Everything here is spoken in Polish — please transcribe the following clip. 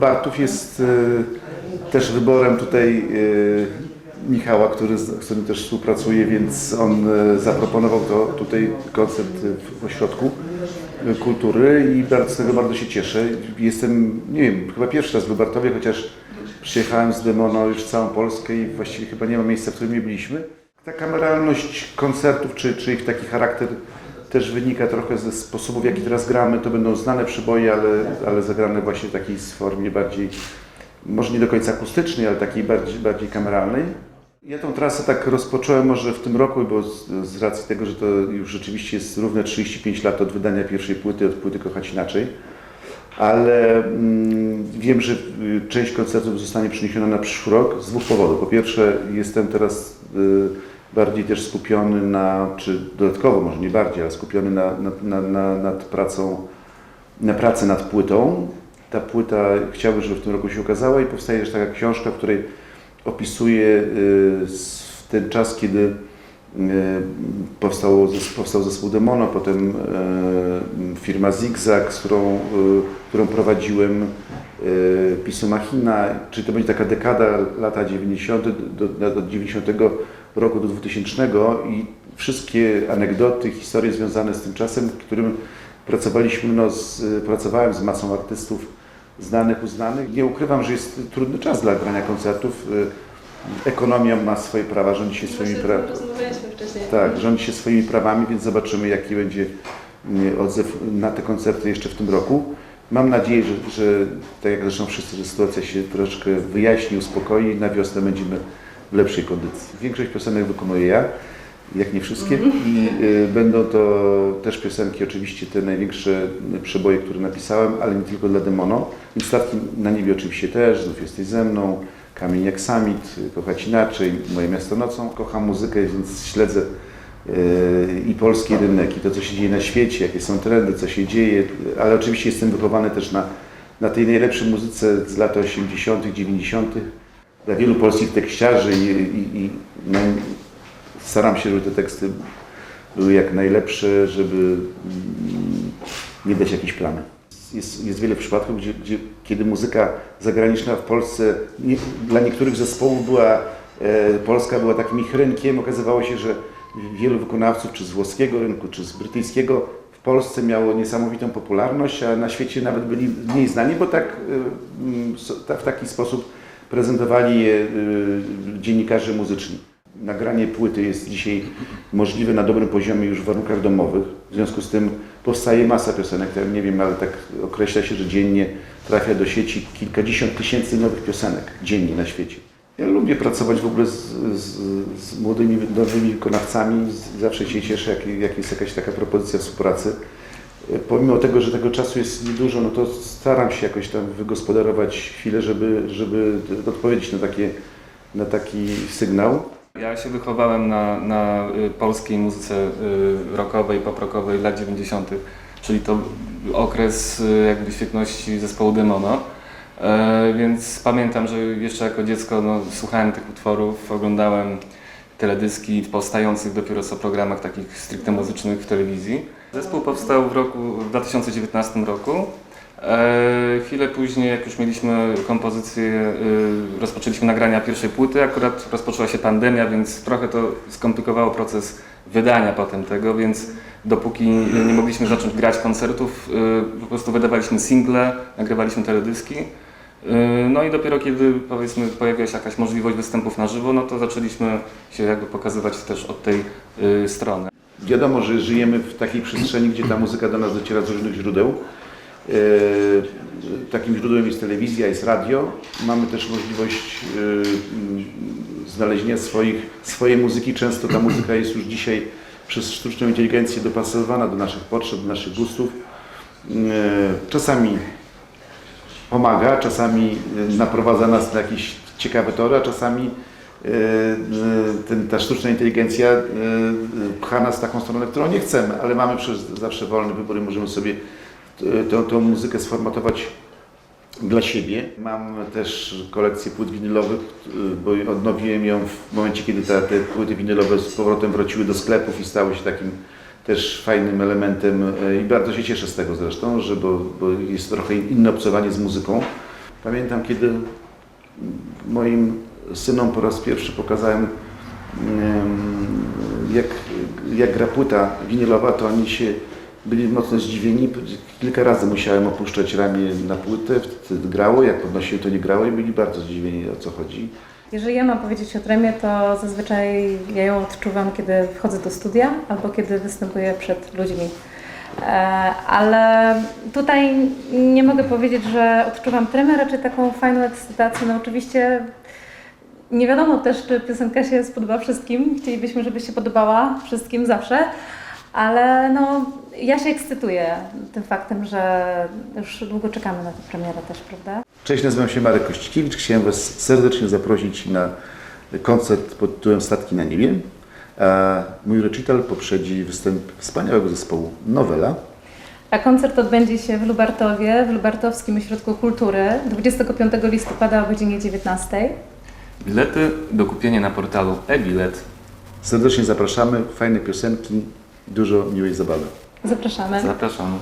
Lubartów jest e, też wyborem tutaj e, Michała, który, z którym też współpracuję, więc on e, zaproponował to tutaj koncert w ośrodku kultury i bardzo, z tego bardzo się cieszę. Jestem, nie wiem, chyba pierwszy raz w Lubartowie, chociaż przyjechałem z Demono już całą Polskę i właściwie chyba nie ma miejsca, w którym nie byliśmy. Ta kameralność koncertów, czy, czy ich taki charakter też wynika trochę ze sposobu, w jaki teraz gramy. To będą znane przyboje, ale, ale zagrane właśnie w takiej formie bardziej, może nie do końca akustycznej, ale takiej bardziej, bardziej kameralnej. Ja tą trasę tak rozpocząłem może w tym roku, bo z, z racji tego, że to już rzeczywiście jest równe 35 lat od wydania pierwszej płyty, od płyty Kochać Inaczej. Ale mm, wiem, że y, część koncertów zostanie przeniesiona na przyszły rok z dwóch powodów. Po pierwsze, jestem teraz y, bardziej też skupiony na, czy dodatkowo może nie bardziej, ale skupiony na, na, na, na, nad pracą, na pracy nad płytą. Ta płyta chciałbym, żeby w tym roku się ukazała i powstaje też taka książka, w której opisuje y, ten czas, kiedy y, powstało, zes- powstał zespół Demono, potem y, firma Zigzag, z którą, którą prowadziłem, Pisu Machina, czyli to będzie taka dekada lata 90. do, do, do 90 roku do 2000 i wszystkie anegdoty, historie związane z tym czasem, w którym pracowaliśmy, no, z, pracowałem z masą artystów znanych, uznanych. Nie ukrywam, że jest trudny czas dla grania koncertów. Y, Ekonomia ma swoje prawa, rządzi się swoimi prawami. Tak, rządzi się swoimi prawami, więc zobaczymy, jaki będzie nie, odzew na te koncerty jeszcze w tym roku. Mam nadzieję, że, że tak jak zresztą wszyscy, że sytuacja się troszeczkę wyjaśni, uspokoi i na wiosnę będziemy w lepszej kondycji. Większość piosenek wykonuję ja, jak nie wszystkie i y, będą to też piosenki, oczywiście te największe przeboje, które napisałem, ale nie tylko dla Demono. Więc Statki na niebie oczywiście też, znów jesteś ze mną, Kamień jak Summit, Kochać Inaczej, Moje Miasto Nocą. Kocham muzykę, więc śledzę yy, i polski rynek, i to, co się dzieje na świecie, jakie są trendy, co się dzieje, ale oczywiście jestem wychowany też na, na tej najlepszej muzyce z lat 80., 90. Dla wielu polskich tekściarzy i, i, i no, staram się, żeby te teksty były jak najlepsze, żeby mm, nie dać jakiejś plamy. Jest, jest wiele przypadków, gdzie, gdzie, kiedy muzyka zagraniczna w Polsce nie, dla niektórych zespołów była, e, Polska była takim ich rynkiem. Okazywało się, że wielu wykonawców, czy z włoskiego rynku, czy z brytyjskiego, w Polsce miało niesamowitą popularność, a na świecie nawet byli mniej znani, bo tak, e, w taki sposób prezentowali je e, dziennikarze muzyczni. Nagranie płyty jest dzisiaj możliwe na dobrym poziomie już w warunkach domowych. W związku z tym powstaje masa piosenek. Nie wiem, ale tak określa się, że dziennie trafia do sieci kilkadziesiąt tysięcy nowych piosenek dziennie na świecie. Ja lubię pracować w ogóle z, z, z młodymi, nowymi wykonawcami. Zawsze się cieszę, jak, jak jest jakaś taka propozycja współpracy. Pomimo tego, że tego czasu jest niedużo, no to staram się jakoś tam wygospodarować chwilę, żeby, żeby odpowiedzieć na, takie, na taki sygnał. Ja się wychowałem na, na y, polskiej muzyce y, rockowej, pop-rockowej lat 90., czyli to okres y, jakby świetności zespołu Demono. E, więc pamiętam, że jeszcze jako dziecko no, słuchałem tych utworów, oglądałem teledyski powstających dopiero co programach takich stricte muzycznych w telewizji. Zespół powstał w roku w 2019 roku. E, chwilę później, jak już mieliśmy kompozycję, y, rozpoczęliśmy nagrania pierwszej płyty, akurat rozpoczęła się pandemia, więc trochę to skomplikowało proces wydania potem tego, więc dopóki nie mogliśmy zacząć grać koncertów, y, po prostu wydawaliśmy single, nagrywaliśmy teledyski. Y, No i dopiero kiedy powiedzmy pojawiła się jakaś możliwość występów na żywo, no to zaczęliśmy się jakby pokazywać też od tej y, strony. Wiadomo, że żyjemy w takiej przestrzeni, gdzie ta muzyka do nas dociera z różnych źródeł. E, Takim źródłem jest telewizja, jest radio. Mamy też możliwość znalezienia swoich, swojej muzyki. Często ta muzyka jest już dzisiaj przez sztuczną inteligencję dopasowana do naszych potrzeb, do naszych gustów. Czasami pomaga, czasami e, naprowadza nas na jakieś ciekawe tory, a czasami e, e, ten, ta sztuczna inteligencja pcha nas w taką stronę, którą nie chcemy, ale mamy zawsze wolny wybór i możemy sobie tą, tą muzykę sformatować dla siebie. Mam też kolekcję płyt winylowych, bo odnowiłem ją w momencie, kiedy te, te płyty winylowe z powrotem wróciły do sklepów i stały się takim też fajnym elementem e, i bardzo się cieszę z tego zresztą, że bo, bo jest trochę inne obcowanie z muzyką. Pamiętam, kiedy moim synom po raz pierwszy pokazałem, em, jak, jak gra płyta winylowa, to oni się byli mocno zdziwieni. Kilka razy musiałem opuszczać ramię na płytę, grało, jak podnosiłem, to nie grało i byli bardzo zdziwieni, o co chodzi. Jeżeli ja mam powiedzieć o tremie, to zazwyczaj ja ją odczuwam, kiedy wchodzę do studia albo kiedy występuję przed ludźmi. E, Ale tutaj nie mogę powiedzieć, że odczuwam tremę, raczej taką fajną ekscytację. No oczywiście nie wiadomo też, czy piosenka się spodoba wszystkim. Chcielibyśmy, żeby się podobała wszystkim zawsze. Ale no, ja się ekscytuję tym faktem, że już długo czekamy na tę premierę też, prawda? Cześć, nazywam się Marek Kościkiewicz. Chciałem Was serdecznie zaprosić na koncert pod tytułem Statki na niebie. A mój recital poprzedzi występ wspaniałego zespołu Nowela. A koncert odbędzie się w Lubartowie, w Lubartowskim Ośrodku Kultury 25 listopada o godzinie 19. Bilety do kupienia na portalu e-bilet. Serdecznie zapraszamy, fajne piosenki, dużo miłej zabawy. Zapraszamy. Zapraszamy.